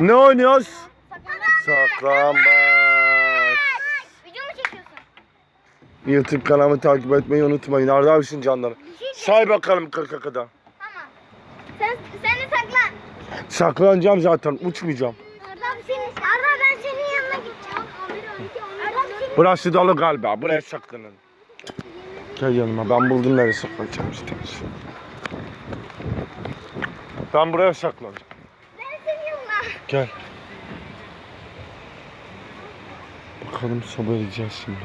Ne oynuyoruz? Saklambaç. Video mu çekiyorsun? YouTube kanalımı takip etmeyi unutmayın. Arda abisin canları. Şey Say bakalım 40'a kadar. Tamam. Sen, sen de saklan. Saklanacağım zaten. Uçmayacağım. Arda senin, Arda ben senin yanına gideceğim. Arda senin Burası dolu galiba. Buraya saklanın. Gel yanıma. Ben buldum nereye saklanacağım işte. Ben buraya saklanacağım. Gel. Bakalım şimdi. Mi?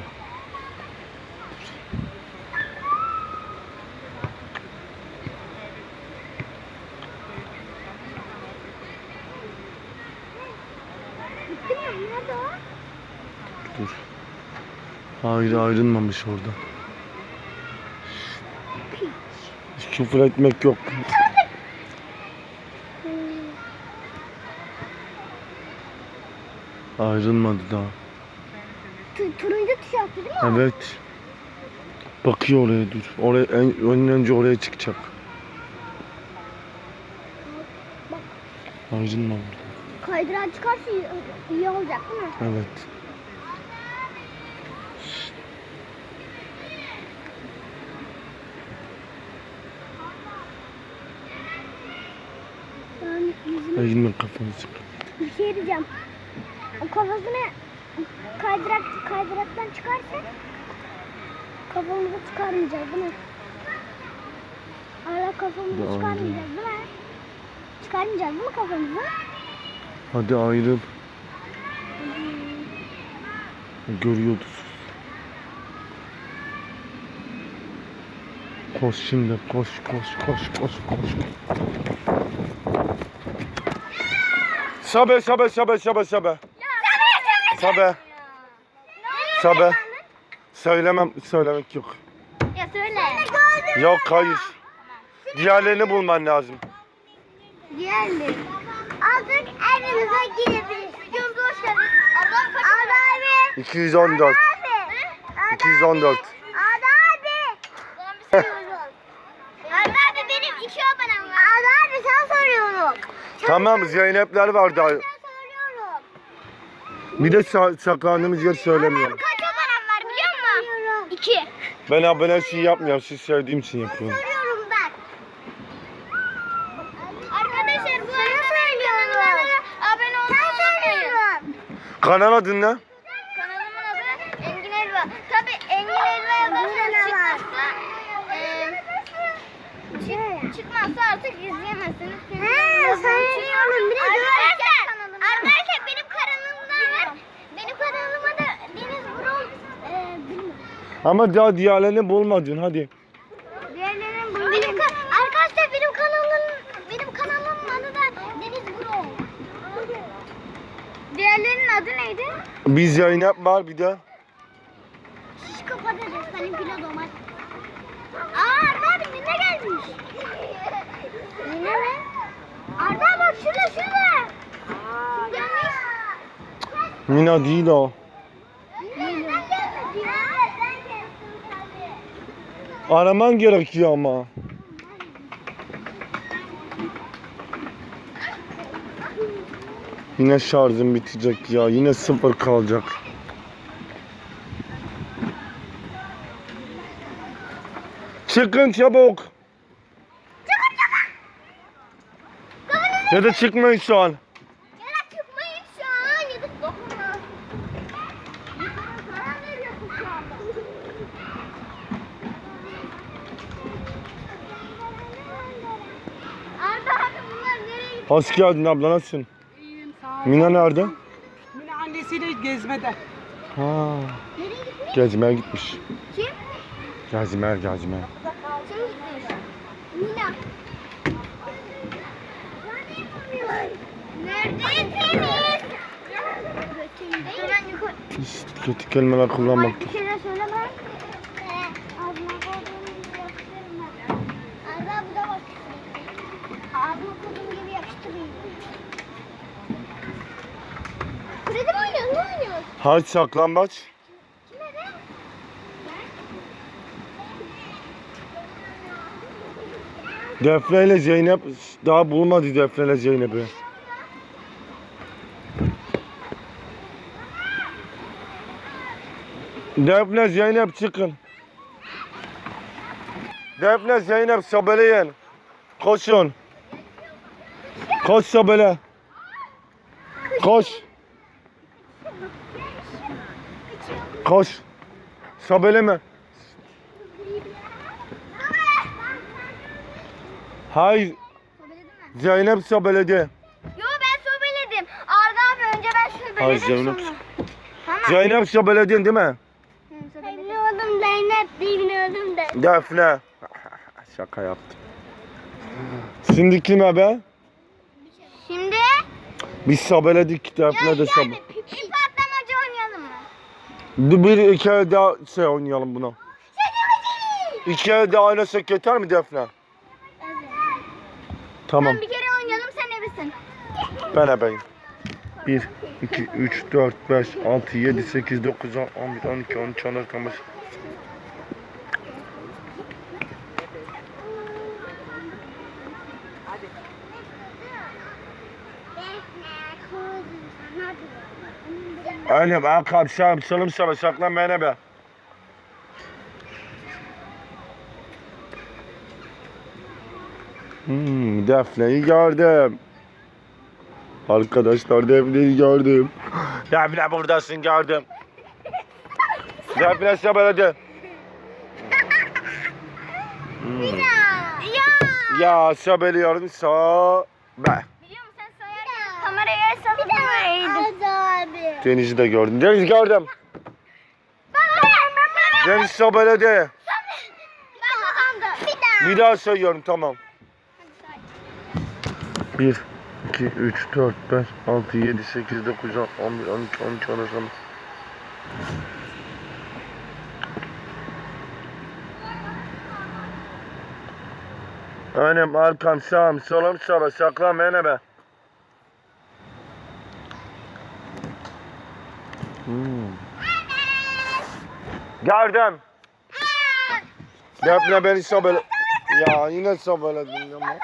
Nerede o? Dur. Hayır ayrılmamış orada. Küfür etmek yok. Ayrılmadı daha. Tu- turuncu tişörtlü değil mi o? Evet. Bakıyor oraya dur. Oraya en, en önce oraya çıkacak. Ayrılmadı. Kaydıran çıkarsa iyi, iyi olacak değil mi? Evet. Yani yüzüne Eğilme kafanı sık. bir şey diyeceğim. Kafasını kaydırak, kaydıraktan çıkarsa kafamızı çıkarmayacağız değil mi? Hala kafamızı Doğru. çıkarmayacağız değil mi? Çıkarmayacağız değil mi kafamızı? Hadi ayrıl. Görüyordu. Koş şimdi koş koş koş koş koş. Sabe sabe sabe sabe sabe. Sabe. Sabe. Söylemem söylemek yok. Ya söyle. Yok hayır. Diğerlerini bulman lazım. Diğerleri. Artık evinize gidebiliriz. Videomuza hoş geldiniz. Adam kaç Arda abi. 214. Abi. 214. Arda abi. Arda abi benim iki abonem var. Arda abi sen soruyorum. Tamam Zeynepler var daha. Ben. Bir de saklandığımız yer söylemiyorum. Kaç abonem var biliyor musun? İki. Ben abone şey yapmıyorum. Siz sevdiğim için yapıyorum. Soruyorum ben. Arkadaşlar bu arada söylüyorum. Abone olmayı unutmayın. Kanal adın ne? Kanalımın adı Engin Elva. Tabi Engin Elva yazarsanız çıkmazsa eee, çık, çıkmazsa artık izleyemezsiniz. He söylüyorum bir de Arkadaşlar, arkadaşlar benim kanalımdan var. Benim kanalıma da Deniz Vural eee bilmiyorum. Ama daha diğerlerini bulmadın hadi. Diğerlerinin bu benim ka- arkadaşlar benim kanalım benim kanalımın adı da Deniz Vural. Diğerlerinin adı neydi? Bir Zeynep var bir de. Şiş dedi. Senin kilo domates. Aa Arda abi nene gelmiş. Nene mi? Arda bak şurada şurada. Gelmiş? Mina değil o. Araman gerekiyor ama. Yine şarjım bitecek ya. Yine sıfır kalacak. Çıkın çabuk. Ya da çıkmayın şu an. Ya da çıkmayın şu an. Ya da dokunma. Zarar veriyorsun şu anda. Arda abi bunlar nereye gidiyor? Hoş geldin abla nasılsın? İyiyim sağ ol. Mina nerede? Mina annesiyle gezmede. Ha, Nereye gitmiş? gezmeye gitmiş. Kim? Gezmeye gezmeye. Kim gitmiş? Mina. Neredesiniz? Kötü kelimeler kullanmak. Bir şeyler söyleme. Ağzına koyduğum gibi yapıştırma. Arda bu da bak. Ağzına koyduğum gibi yapıştırayım. Kredi mi oynuyoruz? Ne oynuyoruz? Hadi saklambaç. Defne ile Zeynep daha bulmadı Defne ile Zeynep'i. Defne Zeynep çıkın. Defne Zeynep sobeleyin. Koşun. Koş sobele. Koş. Koş. Sobeleme. Hayır. Zeynep sobeledi. Yo ben sobeledim. Arda abi önce ben sobeledim Hayır, Zeynep. sonra. Tamam. Zeynep sobeledin değil mi? Bilmiyordum Zeynep bilmiyordum da. Defne. Şaka yaptım. Şimdi kime be? Şimdi Biz sobeledik Defne de sobe. ip atlamacı oynayalım mı? Dur bir iki el daha şey oynayalım buna. İki el daha oynasak yeter mi Defne? Tamam. Bir kere oynayalım sen ebesin. Ben ebeyim. 1, 2, 3, 4, 5, 6, 7, 8, 9, 10, 11, 12, 13, 14, 15. Aynen ben kapşam çalım sana saklan bana be. Hmm, Defne'yi gördüm. Arkadaşlar Defne'yi gördüm. Defne buradasın gördüm. Defne sebeledi. Hmm. Ya. Ya sebeliyorum sağ be. Biliyor musun sen sayarken kameraya el Arda abi. Deniz'i de gördüm. Deniz gördüm. Ben ben ben. Deniz sebeledi. Ben kazandım. Bir daha. Bir daha sayıyorum tamam. 1, 2, 3, 4, 5, 6, 7, 8, 9, 10, 11, 12, 13, 14, 15. Önüm, arkam, sağım, solum, sola, saklan beni be. Hmm. Gördüm. Defne beni sobele... Ya yine sobeledin ama.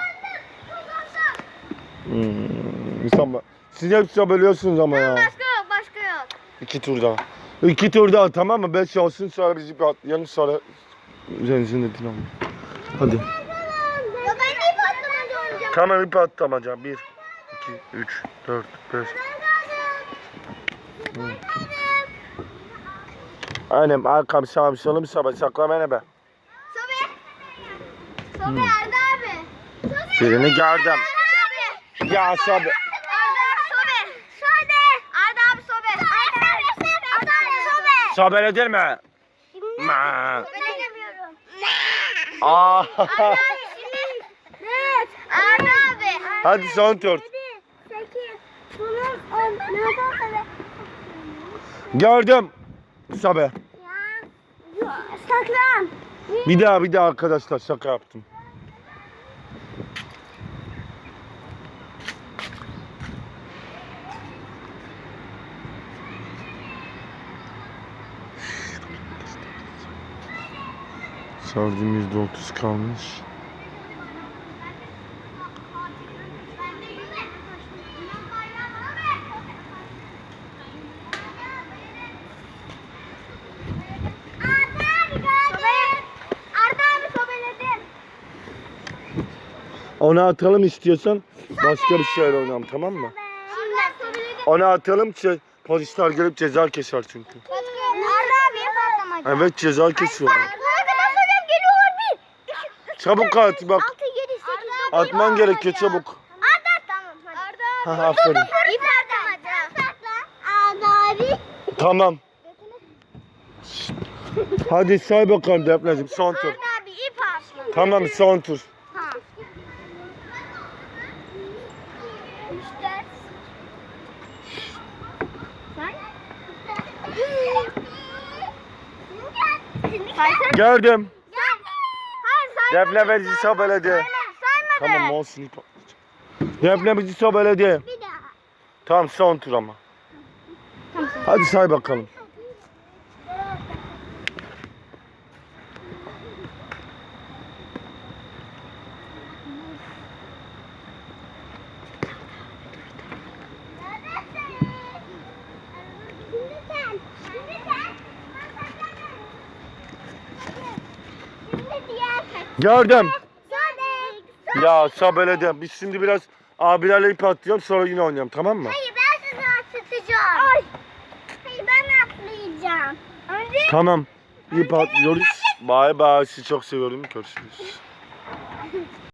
Hmm, sobe... Siz hep sobeliyorsunuz ama ya. Başka yok başka yok. İki tur daha. İki tur daha tamam mı? Beş olsun sonra bizi bir atlayalım sonra... Denizin de dinamı. Hadi. Tamam ip atlamaca. Bir, iki, üç, dört, beş. Aynen arkam sağım solum sabah sakla beni be. Sobe. Sobe Arda abi. Sobe. Birini gördüm. Ya sobe. Sobe. Sobe. Arda abi sobe. Arda abi sobe. Arda abi sobe. Sobeledin mi? Ma. Aa. Arda abi. Hadi son tur. Gördüm. Sobe. Ya. Saklan. Bir daha bir daha arkadaşlar şaka yaptım. Şarjım yüzde otuz kalmış. Arda abi sobeledim. Onu atalım istiyorsan başka bir şeyler oynayalım tamam mı? Onu atalım ki polisler gelip ceza keser çünkü. Evet ceza bir. Çabuk at bak. 6, 7, 8, 9, Atman gerekiyor çabuk. Ha, aferin. Tamam. Hadi say bakalım Defne'cim son tur. Tamam son tur. Ha. İşte. Sen? Saysana. Gördüm. Sobeledi. Saymadı. Saymadı. Tamam olsun ip. Defne bizi sobeledi. Bir daha. Tamam son tur ama. Hadi say bakalım. Gördüm. Ya sabeleden. Biz şimdi biraz abilerle ip atlayalım sonra yine oynayalım tamam mı? Hayır ben sizi atlatacağım. Ay. Hayır ben atlayacağım. Önce... Tamam. İp atlıyoruz. Bay bay. Sizi çok seviyorum. Görüşürüz.